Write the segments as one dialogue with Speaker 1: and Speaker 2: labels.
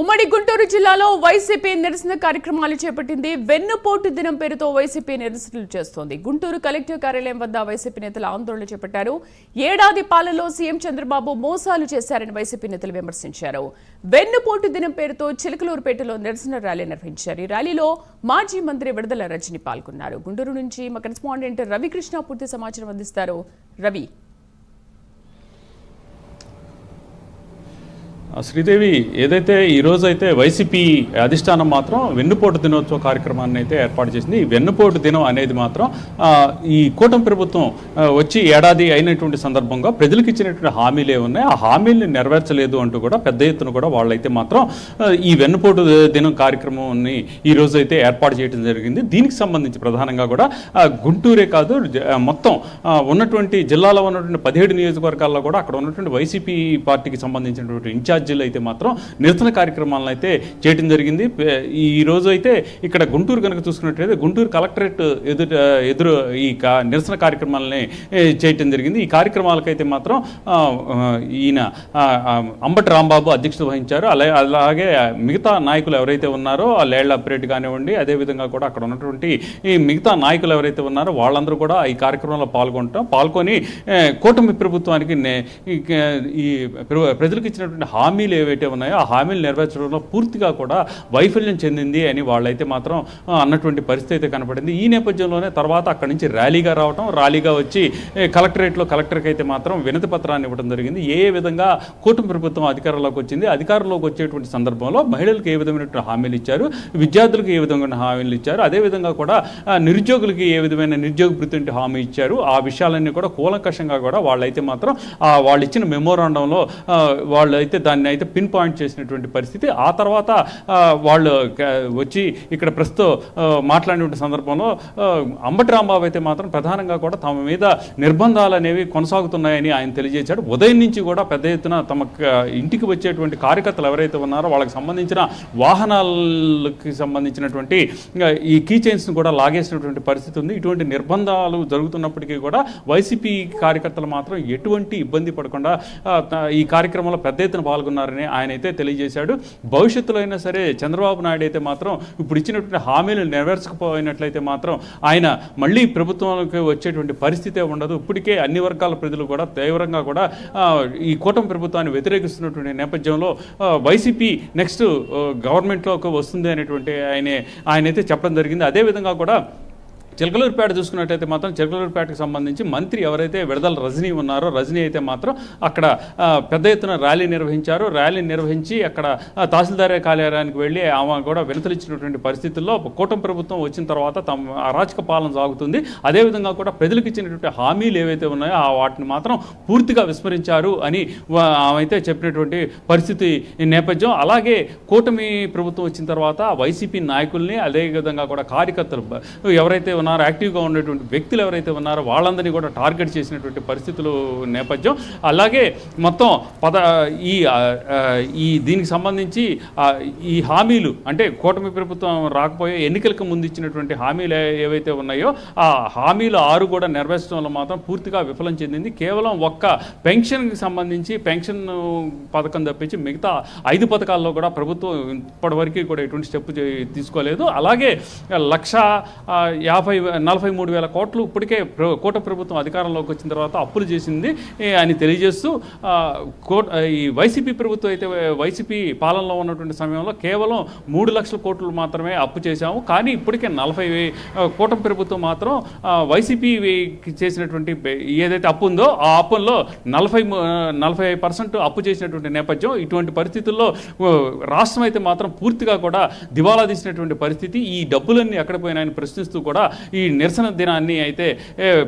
Speaker 1: ఉమ్మడి గుంటూరు జిల్లాలో వైసీపీ నిరసన కార్యక్రమాలు చేపట్టింది వెన్నుపోటు దినం పేరుతో వైసీపీ నిరసనలు చేస్తోంది. గుంటూరు కలెక్టర్ కార్యాలయం వద్ద వైసీపీ నేతలు ఆందోళన చేపట్టారు. ఏడాది పాలనలో సీఎం చంద్రబాబు మోసాలు చేశారని వైసీపీ నేతలు విమర్శించారు. వెన్నుపోటు దినం పేరుతో చిలకలూరుపేటలో నిరసన ర్యాలీ నిర్వహించారు. ఈ ర్యాలీలో మాజీ మంత్రి విడుదల రజని పాల్గొన్నారు. గుంటూరు నుంచి మా కరెస్పాండెంట్ రవికృష్ణ పూర్తి సమాచారం అందిస్తారు. రవి
Speaker 2: శ్రీదేవి ఏదైతే ఈ రోజు అయితే వైసీపీ అధిష్టానం మాత్రం వెన్నుపోటు దినోత్సవ కార్యక్రమాన్ని అయితే ఏర్పాటు చేసింది. ఈ వెన్నుపోటు దినం అనేది మాత్రం ఈ కూటమి ప్రభుత్వం వచ్చి ఏడాది అయినటువంటి సందర్భంగా ప్రజలకు ఇచ్చినటువంటి హామీలే ఉన్నాయి. ఆ హామీలను నెరవేర్చలేదు అంటూ కూడా పెద్ద ఎత్తున కూడా వాళ్ళైతే మాత్రం ఈ వెన్నుపోటు దినం కార్యక్రమాన్ని ఈ రోజు అయితే ఏర్పాటు చేయడం జరిగింది. దీనికి సంబంధించి ప్రధానంగా కూడా గుంటూరే కాదు జ- మొత్తం ఉన్నటువంటి జిల్లాలో ఉన్నటువంటి పదిహేడు నియోజకవర్గాల్లో కూడా అక్కడ ఉన్నటువంటి వైసీపీ పార్టీకి సంబంధించినటువంటి ఇన్ఛార్జీలు అయితే మాత్రం నిరసన కార్యక్రమాలను అయితే చేయడం జరిగింది. ఈరోజు ఈ రోజు అయితే ఇక్కడ గుంటూరు కనుక చూసుకున్నట్లయితే గుంటూరు కలెక్టరేట్ ఎదురు ఎదురు ఈ నిరసన కార్యక్రమాలని చేయటం జరిగింది. ఈ కార్యక్రమాలకైతే మాత్రం ఈయన అంబటి రాంబాబు అధ్యక్షత వహించారు. అలా అలాగే మిగతా నాయకులు ఎవరైతే ఉన్నారో ఆ లేళ్ళ అప్రేట్ కానివ్వండి అదేవిధంగా కూడా అక్కడ ఉన్నటువంటి ఈ మిగతా నాయకులు ఎవరైతే ఉన్నారో వాళ్ళందరూ కూడా ఈ కార్యక్రమంలో పాల్గొంటాం పాల్గొని కూటమి ప్రభుత్వానికి నే- ఈ ప్రజలకు ఇచ్చినటువంటి హామీలు ఏవైతే ఉన్నాయో ఆ హామీలు నెరవేర్చడంలో పూర్తిగా కూడా వైఫల్యం చెందింది అని వాళ్ళైతే మాత్రం అన్నటువంటి పరిస్థితి అయితే కనపడింది. ఈ నేపథ్యంలోనే తర్వాత అక్కడి నుంచి ర్యాలీగా రావటం ర్యాలీగా వచ్చి కలెక్టరేట్లో కలెక్టర్కి అయితే మాత్రం వినతి పత్రాన్ని ఇవ్వడం జరిగింది. ఏ విధంగా కూటమి ప్రభుత్వం అధికారంలోకి వచ్చింది అధికారంలోకి వచ్చేటువంటి సందర్భంలో మహిళలకు ఏ విధమైనటువంటి హామీలు ఇచ్చారు విద్యార్థులకు ఏ విధమైన హామీలు ఇచ్చారు అదేవిధంగా కూడా నిరుద్యోగులకి ఏ విధమైన నిరుద్యోగ భృతి హామీ ఇచ్చారు. ఆ విషయాలన్నీ కూడా కూలంకషంగా కూడా వాళ్ళైతే మాత్రం వాళ్ళు ఇచ్చిన మెమోరాండంలో ఆ, వాళ్ళు అయితే దాన్ని అయితే పిన్ పాయింట్ చేసినటువంటి పరిస్థితి. ఆ తర్వాత వాళ్ళు వచ్చి ఇక్కడ ప్రస్తుతం ఆ, మాట్లాడినటువంటి సందర్భంలో అంబటి రాంబాబు అయితే మాత్రం ప్రధానంగా కూడా తమ మీద నిర్బంధాలు అనేవి కొనసాగుతున్నాయని ఆయన తెలియజేశాడు. ఉదయం నుంచి కూడా పెద్ద ఎత్తున తమ ఇంటికి వచ్చేటువంటి కార్యకర్తలు ఎవరైతే ఉన్నారో వాళ్ళకి సంబంధించిన వాహనాలకి సంబంధించినటువంటి ఈ కీ చైన్స్ను కూడా లాగేసినటువంటి పరిస్థితి ఉంది. ఇటువంటి నిర్బంధాలు జరుగుతున్నప్పటికీ కూడా వైసీపీ కార్యకర్తలు మాత్రం ఎటువంటి ఇబ్బంది పడకుండా ఈ కార్యక్రమంలో పెద్ద ఎత్తున చేస్తున్నారని ఆయన అయితే తెలియజేశాడు. భవిష్యత్తులో అయినా సరే చంద్రబాబు నాయుడు అయితే మాత్రం ఇప్పుడు ఇచ్చినటువంటి హామీలు నెరవేర్చకపోయినట్లయితే మాత్రం ఆయన మళ్ళీ ప్రభుత్వంలోకి వచ్చేటువంటి పరిస్థితే ఉండదు. ఇప్పటికే అన్ని వర్గాల ప్రజలు కూడా తీవ్రంగా కూడా ఈ కూటమి ప్రభుత్వాన్ని వ్యతిరేకిస్తున్నటువంటి నేపథ్యంలో వైసీపీ నెక్స్ట్ గవర్నమెంట్లోకి వస్తుంది అనేటువంటి ఆయన ఆయన అయితే చెప్పడం జరిగింది. అదేవిధంగా కూడా చిలకలూరుపేట చూసుకున్నట్టయితే మాత్రం చిలకలూరుపేటకు సంబంధించి మంత్రి ఎవరైతే విడదల రజనీ ఉన్నారో రజనీ అయితే మాత్రం అక్కడ పెద్ద ఎత్తున ర్యాలీ నిర్వహించారు. ర్యాలీ నిర్వహించి అక్కడ తహసీల్దారే కార్యాలయానికి వెళ్ళి ఆమె కూడా వినతులు ఇచ్చినటువంటి పరిస్థితుల్లో కూటమి ప్రభుత్వం వచ్చిన తర్వాత తమ అరాచక పాలన సాగుతుంది. అదేవిధంగా కూడా ప్రజలకు ఇచ్చినటువంటి హామీలు ఏవైతే ఉన్నాయో ఆ వాటిని మాత్రం పూర్తిగా విస్మరించారు అని ఆమె అయితే చెప్పినటువంటి పరిస్థితి నేపథ్యం. అలాగే కూటమి ప్రభుత్వం వచ్చిన తర్వాత వైసీపీ నాయకుల్ని అదేవిధంగా కూడా కార్యకర్తలు ఎవరైతే ఉన్నారు యాక్టివ్గా ఉన్నటువంటి వ్యక్తులు ఎవరైతే ఉన్నారో వాళ్ళందరినీ కూడా టార్గెట్ చేసినటువంటి పరిస్థితులు నేపథ్యం. అలాగే మొత్తం పద ఈ ఈ దీనికి సంబంధించి ఈ హామీలు అంటే కూటమి ప్రభుత్వం రాకపోయే ఎన్నికలకు ముందు ఇచ్చినటువంటి హామీలు ఏవైతే ఉన్నాయో ఆ హామీలు ఆరు కూడా నెరవేర్చడంలో మాత్రం పూర్తిగా విఫలం చెందింది. కేవలం ఒక్క పెన్షన్కి సంబంధించి పెన్షన్ పథకం తప్పించి మిగతా ఐదు పథకాల్లో కూడా ప్రభుత్వం ఇప్పటివరకు కూడా ఎటువంటి స్టెప్ తీసుకోలేదు. అలాగే లక్ష యాభై నలభై మూడు వేల కోట్లు ఇప్పటికే కోట ప్రభుత్వం అధికారంలోకి వచ్చిన తర్వాత అప్పులు చేసింది అని తెలియజేస్తూ ఈ వైసీపీ ప్రభుత్వం అయితే వైసీపీ పాలనలో ఉన్నటువంటి సమయంలో కేవలం మూడు లక్షల కోట్లు మాత్రమే అప్పు చేశాము. కానీ ఇప్పటికే నలభై వే- కూటమి ప్రభుత్వం మాత్రం వైసీపీకి వైసీపీ చేసినటువంటి ఏదైతే అప్పు ఉందో ఆ అప్పుల్లో నలభై నలభై పర్సెంట్ అప్పు చేసినటువంటి నేపథ్యం ఇటువంటి పరిస్థితుల్లో రాష్ట్రం అయితే మాత్రం పూర్తిగా కూడా దివాలా తీసినటువంటి పరిస్థితి. ఈ డబ్బులన్నీ ఎక్కడ పోయినాయని ప్రశ్నిస్తూ కూడా ఈ నిరసన దినాన్ని అయితే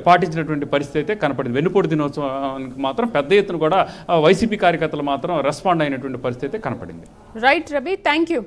Speaker 2: పాటించినటువంటి పరిస్థితి అయితే కనపడింది. వెన్నుపోటు దినోత్సవానికి మాత్రం పెద్ద ఎత్తున కూడా వైసీపీ కార్యకర్తలు మాత్రం రెస్పాండ్ అయినటువంటి పరిస్థితి అయితే కనపడింది.
Speaker 1: Right Ravi thank you